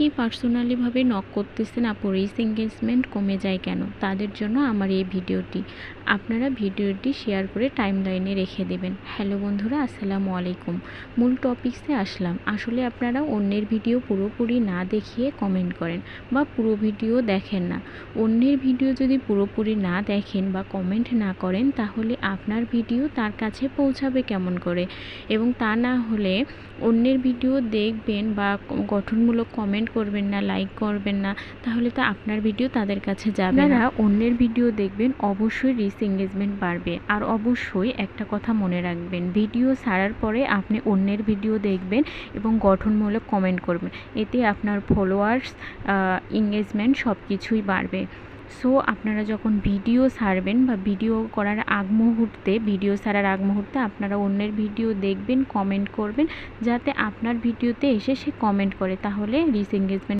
অনেকেই পার্সোনালিভাবে নক করতেছেন, আপু রিস এঙ্গেজমেন্ট কমে যায় কেন? তাদের জন্য আমার এই ভিডিওটি। আপনারা ভিডিওটি শেয়ার করে টাইম লাইনে রেখে দেবেন। হ্যালো বন্ধুরা, আসসালামু আলাইকুম। মূল টপিক্সে আসলাম। আসলে আপনারা অন্যের ভিডিও পুরোপুরি না দেখিয়ে কমেন্ট করেন বা পুরো ভিডিও দেখেন না। অন্যের ভিডিও যদি পুরোপুরি না দেখেন বা কমেন্ট না করেন, তাহলে আপনার ভিডিও তার কাছে পৌঁছাবে কেমন করে? এবং তা না হলে অন্যের ভিডিও দেখবেন বা গঠনমূলক কমেন্ট করবেন না, লাইক করবেন না, তাহলে তো আপনার ভিডিও তাদের কাছে যাবে না। অন্যের ভিডিও দেখবেন, অবশ্যই রিস এঙ্গেজমেন্ট বাড়বে। আর অবশ্যই একটা কথা মনে রাখবেন, ভিডিও ছাড়ার পরে আপনি অন্যের ভিডিও দেখবেন এবং গঠনমূলক কমেন্ট করবেন। এতে আপনার ফলোয়ার্স এঙ্গেজমেন্ট সব কিছুই বাড়বে। সো আপনারা যখন ভিডিও সারবেন বা ভিডিও করার আগ মুহূর্তে ভিডিও সারার আগ মুহূর্তে আপনারা অন্যের ভিডিও দেখবেন কমেন্ট করবেন, যাতে আপনার ভিডিওতে এসে সে কমেন্ট করে। তাহলে রিস এঙ্গেজমেন্ট